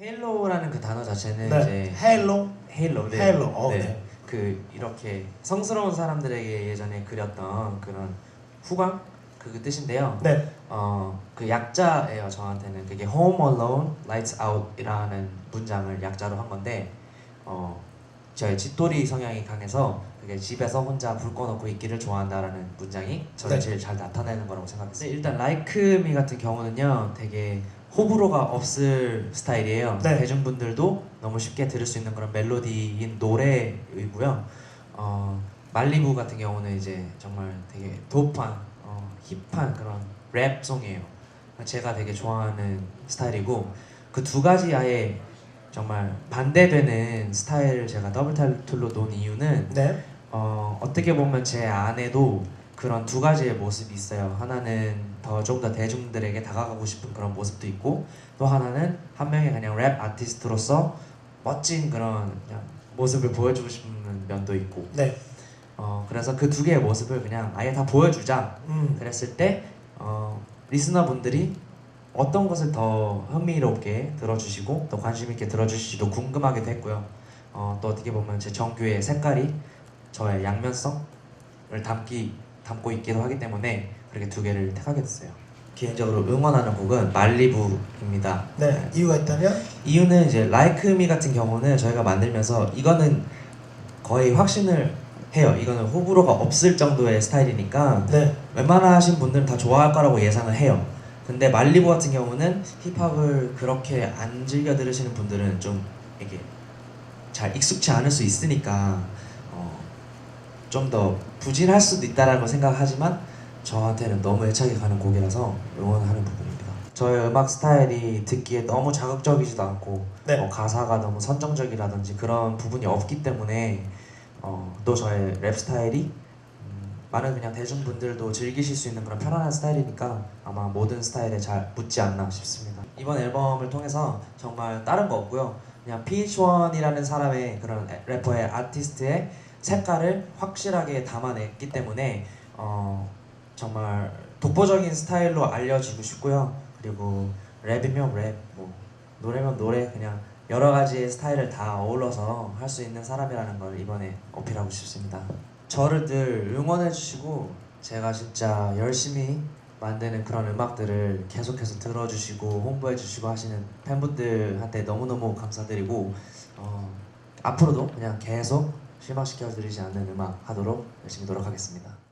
헤일로라는 그 단어 자체는 네. 이제 헬로. 헤일로, 네. 헤일로, 어, 네. 네. 그 이렇게 성스러운 사람들에게 예전에 그렸던 그런 후광 그 뜻인데요. 네. 어, 그 약자예요. 저한테는 그게 Home Alone, Lights Out이라는 문장을 약자로 한 건데, 어, 저의 집돌이 성향이 강해서 그게 집에서 혼자 불 꺼놓고 있기를 좋아한다라는 문장이 저를 네. 제일 잘 나타내는 거라고 생각했어요. 일단 Like Me 같은 경우는요, 되게 호불호가 없을 스타일이에요. 네. 대중분들도 너무 쉽게 들을 수 있는 그런 멜로디인 노래이고요. 어, 말리부 같은 경우는 이제 정말 되게 도프한, 어, 힙한 그런 랩송이에요. 제가 되게 좋아하는 스타일이고 그 두 가지 아예 정말 반대되는 스타일을 제가 더블 타이틀로 놓은 이유는 네. 어, 어떻게 보면 제 안에도 그런 두 가지의 모습이 있어요. 하나는 더 좀 더 대중들에게 다가가고 싶은 그런 모습도 있고 또 하나는 한 명의 그냥 랩 아티스트로서 멋진 그런 모습을 보여주고 싶은 면도 있고 네. 어, 그래서 그 두 개의 모습을 그냥 아예 다 보여주자 음. 그랬을 때 어, 리스너분들이 어떤 것을 더 흥미롭게 들어주시고 또 관심 있게 들어주실지도 궁금하기도 했고요. 어, 또 어떻게 보면 제 정규의 색깔이 저의 양면성을 담기 담고 있기도 하기 때문에 그렇게 두 개를 택하게 됐어요. 개인적으로 응원하는 곡은 말리부입니다. 네. 이유가 있다면? 이유는 이제 Like Me 같은 경우는 저희가 만들면서 이거는 거의 확신을 해요. 이거는 호불호가 없을 정도의 스타일이니까 네. 웬만하신 분들은 다 좋아할 거라고 예상을 해요. 근데 말리부 같은 경우는 힙합을 그렇게 안 즐겨 들으시는 분들은 좀 이게 잘 익숙치 않을 수 있으니까 어, 좀 더 부진할 수도 있다라고 생각하지만 저한테는 너무 애착이 가는 곡이라서 응원하는 부분입니다. 저의 음악 스타일이 듣기에 너무 자극적이지도 않고 네. 어, 가사가 너무 선정적이라든지 그런 부분이 없기 때문에 어, 또 저의 랩 스타일이 음, 많은 그냥 대중분들도 즐기실 수 있는 그런 편안한 스타일이니까 아마 모든 스타일에 잘 묻지 않나 싶습니다. 이번 앨범을 통해서 정말 다른 거 없고요. 그냥 PH1이라는 사람의 그런 래퍼의 아티스트의 색깔을 확실하게 담아냈기 때문에 어, 정말 독보적인 스타일로 알려지고 싶고요. 그리고 랩이면 랩, 뭐 노래면 노래 그냥 여러 가지의 스타일을 다 어울러서 할 수 있는 사람이라는 걸 이번에 어필하고 싶습니다. 저를 늘 응원해 주시고 제가 진짜 열심히 만드는 그런 음악들을 계속해서 들어주시고 홍보해 주시고 하시는 팬분들한테 너무너무 감사드리고 어, 앞으로도 그냥 계속 실망시켜 드리지 않는 음악 하도록 열심히 노력하겠습니다.